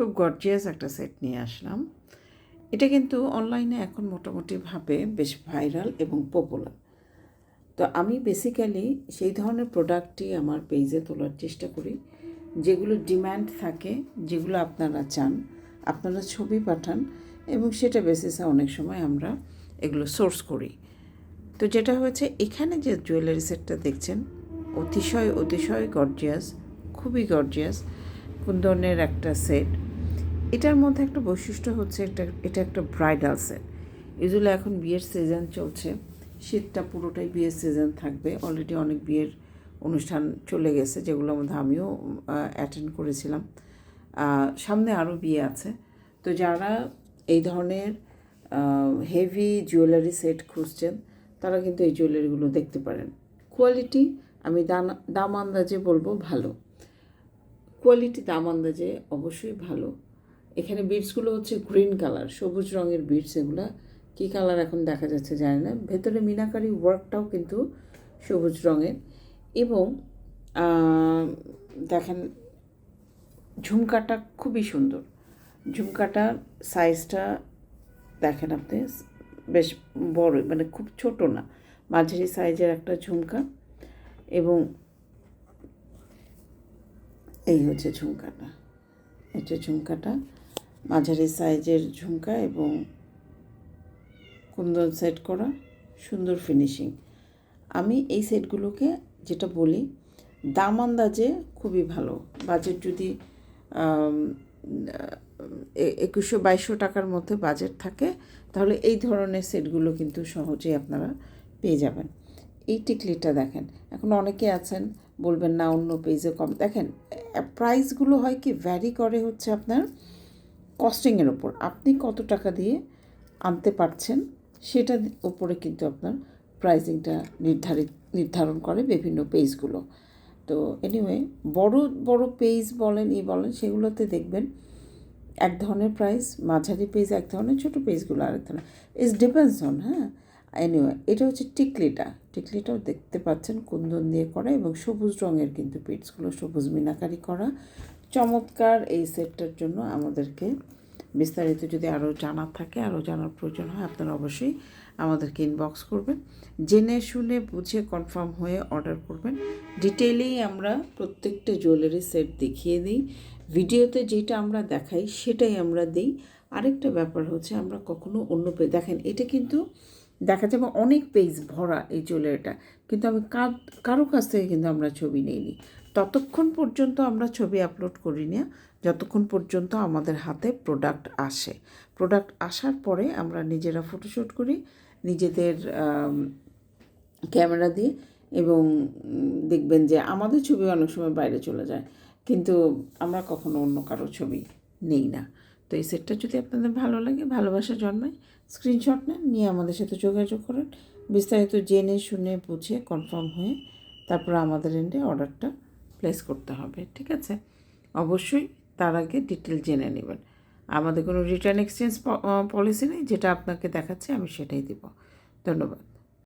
খুব গর্জিয়াস একটা সেট নিয়ে আসলাম। এটা কিন্তু অনলাইনে এখন মোটামুটিভাবে বেশ ভাইরাল এবং পপুলার তো আমি বেসিক্যালি সেই ধরনের প্রোডাক্টই আমার পেজে তোলার চেষ্টা করি, যেগুলো ডিম্যান্ড থাকে, যেগুলো আপনারা চান, আপনারা ছবি পাঠান এবং সেটা বেসিসে অনেক সময় আমরা এগুলো সোর্স করি। তো যেটা হয়েছে, এখানে যে জুয়েলারি সেটটা দেখছেন, অতিশয় অতিশয় গর্জিয়াস খুবই গর্জিয়াস কুন্দনের একটা সেট এটার মধ্যে একটা বৈশিষ্ট্য হচ্ছে এটা এটা একটা ব্রাইডাল সেট এগুলো এখন বিয়ের সিজন চলছে। শীতটা পুরোটাই বিয়ের সিজন থাকবে। অলরেডি অনেক বিয়ের অনুষ্ঠান চলে গেছে যেগুলোর মধ্যে আমিও অ্যাটেন্ড করেছিলাম। সামনে আরও বিয়ে আছে। তো যারা এই ধরনের হেভি জুয়েলারি সেট খুঁজছেন, তারা কিন্তু এই জুয়েলারিগুলো দেখতে পারেন। কোয়ালিটি আমি দাম দাম আন্দাজে বলব ভালো। কোয়ালিটি দাম আন্দাজে অবশ্যই ভালো। এখানে বিটসগুলো হচ্ছে গ্রিন কালার, সবুজ রঙের বিটস এগুলো। কী কালার এখন দেখা যাচ্ছে জানি না। ভেতরে মিনাকারি ওয়ার্কটাও কিন্তু সবুজ রঙের। এবং দেখেন ঝুমকাটা খুবই সুন্দর। ঝুমকাটার সাইজটা দেখেন আপনি, বেশ বড় মানে খুব ছোট না। মাঝারি সাইজের একটা ঝুমকা। এবং এই হচ্ছে ঝুমকাটা। এটা ঝুমকাটা। মাঝারি সাইজের ঝুমকা এবং কুন্দন সেট করা সুন্দর ফিনিশিং। আমি এই সেটগুলোকে যেটা বলি, দাম আন্দাজে খুবই ভালো। বাজেট যদি একুশশো বাইশশো টাকার মধ্যে বাজেট থাকে, তাহলে এই ধরনের সেটগুলো কিন্তু সহজেই আপনারা পেয়ে যাবেন। এই টিকলিটা দেখেন, এখন অনেকে আছেন, বলবেন না, অন্য পেজে কম। দেখেন প্রাইসগুলো হয় কি ভ্যারি করে হচ্ছে আপনার কস্টিংয়ের ওপর আপনি কত টাকা দিয়ে আনতে পারছেন সেটার ওপরে কিন্তু আপনার প্রাইসিংটা নির্ধারিত নির্ধারণ করে বিভিন্ন পেজগুলো তো এনিওয়ে বড় বড় পেজ বলেন, ই বলেন, সেগুলোতে দেখবেন এক ধরনের প্রাইস মাঝারি পেজ এক ধরনের, ছোটো পেজগুলো আরেক ধরনের। ইটস ডিপেন্ডস অন হ্যাঁ? এনিওয়ে এটা হচ্ছে টিকলিটা। টিকলিটাও দেখতে পাচ্ছেন, কুন্দন দিয়ে করা এবং সবুজ রঙের কিন্তু পিটসগুলো সবুজ মিনাকারি করা। চমৎকার এই সেটটার জন্য আমাদেরকে বিস্তারিত যদি আরও জানার থাকে, আরও জানার প্রয়োজন হয়, আপনারা অবশ্যই আমাদেরকে ইনবক্স করবেন। জেনে শুনে বুঝে কনফার্ম হয়ে অর্ডার করবেন। ডিটেইলেই আমরা প্রত্যেকটা জুয়েলারি সেট দেখিয়ে দিই। ভিডিওতে যেটা আমরা দেখাই, সেটাই আমরা দিই। আরেকটা ব্যাপার হচ্ছে আমরা কখনো অন্য পে দেখেন, এটা কিন্তু দেখা যাবে অনেক পেজ ভরা এই জুয়েলারিটা কিন্তু আমি কারও কাছ থেকে কিন্তু আমরা ছবি নিইনি। ততক্ষণ পর্যন্ত আমরা ছবি আপলোড করি না, যতক্ষণ পর্যন্ত আমাদের হাতে প্রোডাক্ট আসে। প্রোডাক্ট আসার পরে আমরা নিজেরা ফটোশ্যুট করি, নিজেদের ক্যামেরা দিয়ে এবং দেখবেন যে আমাদের ছবি অনেক সময় বাইরে চলে যায়, কিন্তু আমরা কখনো অন্য কারও ছবি নেই না। তো এই সেটটা যদি আপনাদের ভালো লাগে, ভালোবাসা জন্মায় স্ক্রিনশট নেন, নিয়ে আমাদের সাথে যোগাযোগ করেন। বিস্তারিত জেনে শুনে বুঝে কনফার্ম হয়ে তারপর আমাদের এন্ডে অর্ডারটা প্লেস করতে হবে, ঠিক আছে? অবশ্যই তার আগে ডিটেল জেনে নেবেন। আমাদের কোনো রিটার্ন এক্সচেঞ্জ পলিসি নেই, যেটা আপনাকে দেখাচ্ছে আমি সেটাই দিব। ধন্যবাদ।